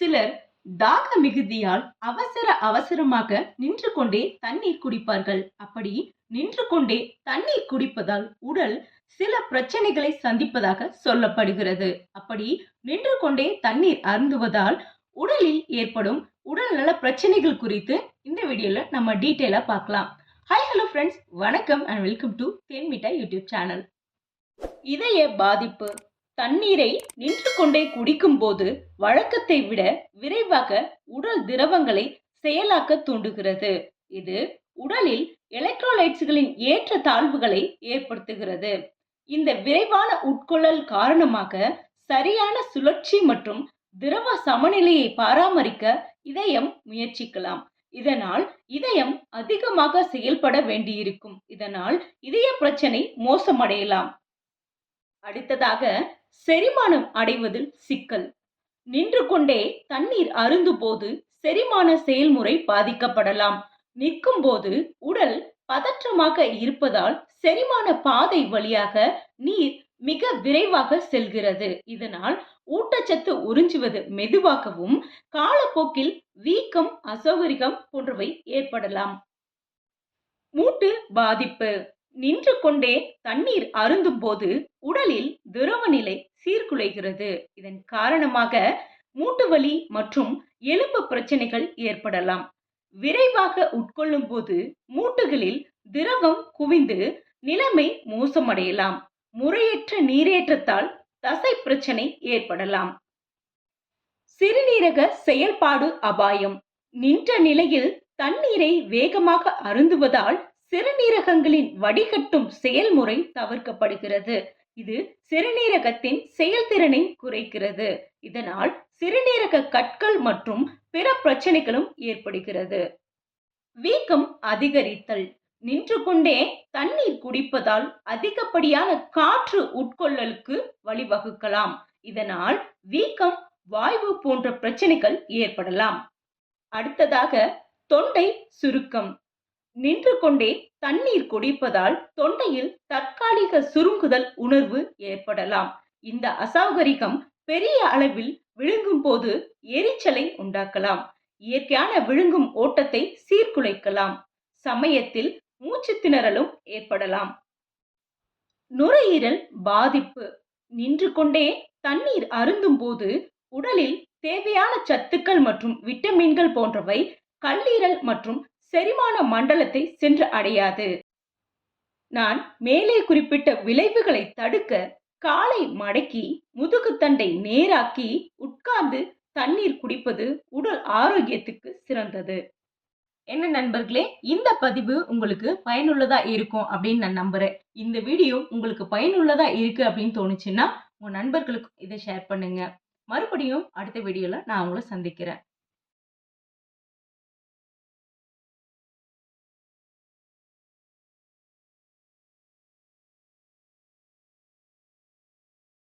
சிலர் தாக மிகுதியால் அவசர அவசரமாக நின்று கொண்டே தண்ணீர் குடிப்பார்கள். அப்படி நின்று கொண்டே தண்ணீர் குடிப்பதால் உடல் சில பிரச்சனைகளை சந்திப்பதாக சொல்லப்படுகிறது. அப்படி நின்று கொண்டே தண்ணீர் அருந்துவதால் உடலில் ஏற்படும் உடல் நல பிரச்சனைகள் குறித்து இந்த வீடியோல நம்ம டீட்டெயிலா பார்க்கலாம். ஹாய் ஹலோ ஃப்ரெண்ட்ஸ் வணக்கம் அண்ட் வெல்கம் டு தேன்மிட்டா யூடியூப் சேனல் இதய பாதிப்பு தண்ணீரை நின்று கொண்டே குடிக்கும் போது வழக்கத்தை விட விரைவாக உடல் திரவங்களை செயலாக்க தூண்டுகிறது. இது உடலில் எலக்ட்ரோலைட்ஸ்களின் ஏற்ற தாழ்வுகளை ஏற்படுத்துகிறது. இந்த விரைவான உட்கொள்ளல் காரணமாக சரியான சுழற்சி மற்றும் திரவ சமநிலையை பராமரிக்க இதயம் முயற்சிக்கலாம். இதனால் இதயம் அதிகமாக செயல்பட வேண்டியிருக்கும். இதனால் இதய பிரச்சனை மோசமடையலாம். அடுத்ததாக செரிமானம் அடைவதில் சிக்கல். நின்று கொண்டே தண்ணீர் அருந்தும்போது செரிமான செயல்முறை பாதிக்கப்படலாம். நிற்கும் போது உடல் பதற்றமாக இருப்பதால் செரிமான பாதை வழியாக நீர் மிக விரைவாக செல்கிறது. இதனால் ஊட்டச்சத்து உறிஞ்சுவது மெதுவாகவும் காலப்போக்கில் வீக்கம் அசௌகரியம் போன்றவை ஏற்படலாம். மூட்டு பாதிப்பு. நின்று கொண்டே தண்ணீர் அருந்தும் போது உடலில் திரவ நிலை சீர்குலைகிறது. இதன் காரணமாக மூட்டு வலி மற்றும் எலும்பு பிரச்சனைகள் ஏற்படலாம். விரைவாக உட்கொள்ளும் போது மூட்டுகளில் திரவம் குவிந்து நிலைமை மோசமடையலாம். முறையற்ற நீரேற்றத்தால் தசை பிரச்சனை ஏற்படலாம். சிறுநீரக செயல்பாடு அபாயம். நின்ற நிலையில் தண்ணீரை வேகமாக அருந்துவதால் சிறுநீரகங்களின் வடிகட்டும் செயல்முறை தவிர்க்கப்படுகிறது. இது சிறுநீரகத்தின் செயல்திறனை குறைக்கிறது. இதனால் சிறுநீரக கற்கள் மற்றும் பிற பிரச்சனைகளும் ஏற்படுகிறது. வீக்கம் அதிகரித்தல். நின்று கொண்டே தண்ணீர் குடிப்பதால் அதிகப்படியான காற்று உட்கொள்ளலுக்கு வழிவகுக்கலாம். இதனால் வீக்கம் வாய்வு போன்ற பிரச்சனைகள் ஏற்படலாம். அடுத்ததாக தொண்டை சுருக்கம். நின்று கொண்டே தண்ணீர் குடிப்பதால் தொண்டையில் தற்காலிக சுருங்குதல் உணர்வு ஏற்படலாம். இந்த அசௌகரிகம் பெரிய அளவில் விழுங்கும் போது எரிச்சலை உண்டாக்கலாம். இயற்கையான விழுங்கும் ஓட்டத்தை சீர்குலைக்கலாம். சமயத்தில் மூச்சு திணறலும் ஏற்படலாம். நுரையீரல் பாதிப்பு. நின்று கொண்டே தண்ணீர் அருந்தும் போது உடலில் தேவையான சத்துக்கள் மற்றும் விட்டமின்கள் போன்றவை கல்லீரல் மற்றும் செரிமான மண்டலத்தை சென்று அடையாது. நான் மேலே குறிப்பிட்ட விளைவுகளை தடுக்க காலை மடக்கி முதுகுத்தண்டை நேராக்கி உட்கார்ந்து தண்ணீர் குடிப்பது உடல் ஆரோக்கியத்துக்கு சிறந்தது. என்ன நண்பர்களே இந்த பதிவு உங்களுக்கு பயனுள்ளதா இருக்கும் அப்படின்னு நான் நம்புறேன். இந்த வீடியோ உங்களுக்கு பயனுள்ளதா இருக்கு அப்படின்னு தோணுச்சுன்னா உங்க நண்பர்களுக்கும் இதை ஷேர் பண்ணுங்க. மறுபடியும் அடுத்த வீடியோல நான் உங்களை சந்திக்கிறேன்.